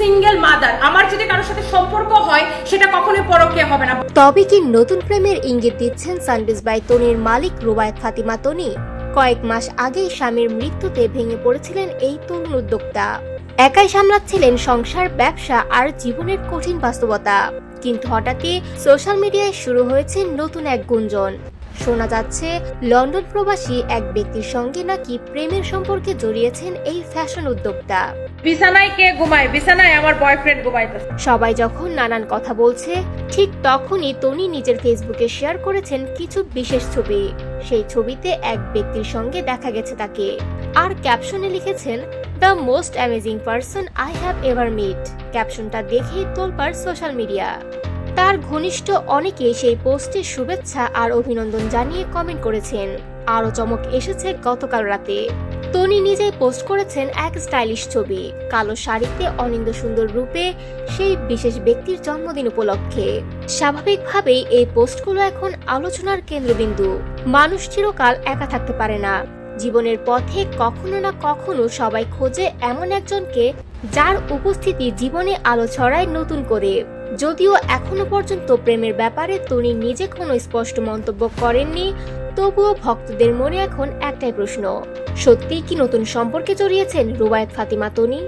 Single mother আমার যদি কারোর সাথে সম্পর্ক হয়, সেটা কখনোই পরকীয়া হবে না। তবে কি নতুন প্রেমের ইঙ্গিত দিচ্ছেন সানবিজ বাই তনির মালিক রুবায়ত ফাতিমা তনি? কয়েক মাস আগেই স্বামীর মৃত্যুতে ভেঙে পড়েছিলেন এই তরুণ উদ্যোক্তা। একাই সামলাচ্ছিলেন সংসার, ব্যবসা আর জীবনের কঠিন বাস্তবতা। কিন্তু হঠাৎই সোশ্যাল মিডিয়ায় শুরু হয়েছে নতুন এক গুঞ্জন। শোনা যাচ্ছে, লন্ডন প্রবাসী এক ব্যক্তির সঙ্গে নাকি প্রেমের সম্পর্কে জড়িয়েছেন এই ফ্যাশন উদ্যোক্তা। বিছানায় কে ঘুমায়? বিছানায় আমার বয়ফ্রেন্ড ঘুমাইতেছে। সবাই যখন নানান কথা বলছে, ঠিক তখনই তনি নিজের ফেসবুকে শেয়ার করেছেন কিছু বিশেষ ছবি। সেই ছবিতে এক ব্যক্তির সঙ্গে দেখা গেছে তাকে। আর ক্যাপশনে লিখেছেন the most amazing person I have ever meet ক্যাপশনটা দেখেই তোলপার সোশ্যাল মিডিয়া তার ঘনিষ্ঠ অনেকেই সেই পোস্টে শুভেচ্ছা আর অভিনন্দন জানিয়ে কমেন্ট করেছেন। আরও চমক এসেছে গতকাল রাতে। তনি নিজেই পোস্ট করেছেন এক স্টাইলিশ ছবি। কালো শাড়িতে অনিন্দ সুন্দর রূপে সেই বিশেষ ব্যক্তির জন্মদিন উপলক্ষে। স্বাভাবিকভাবেই এই পোস্টগুলো এখন আলোচনার কেন্দ্রবিন্দু। মানুষ চিরকাল একা থাকতে পারে না। জীবনের পথে কখনো না কখনো সবাই খোঁজে এমন একজনকে যার উপস্থিতি জীবনে আলো ছড়ায় নতুন করে। যদিও এখনও পর্যন্ত প্রেমের ব্যাপারে তনি নিজে কোনো স্পষ্ট মন্তব্য করেননি, তবুও ভক্তদের মনে এখন একটাই প্রশ্ন সত্যিই কি নতুন সম্পর্কে জড়িয়েছেন রুবায়ত ফাতিমা তনি?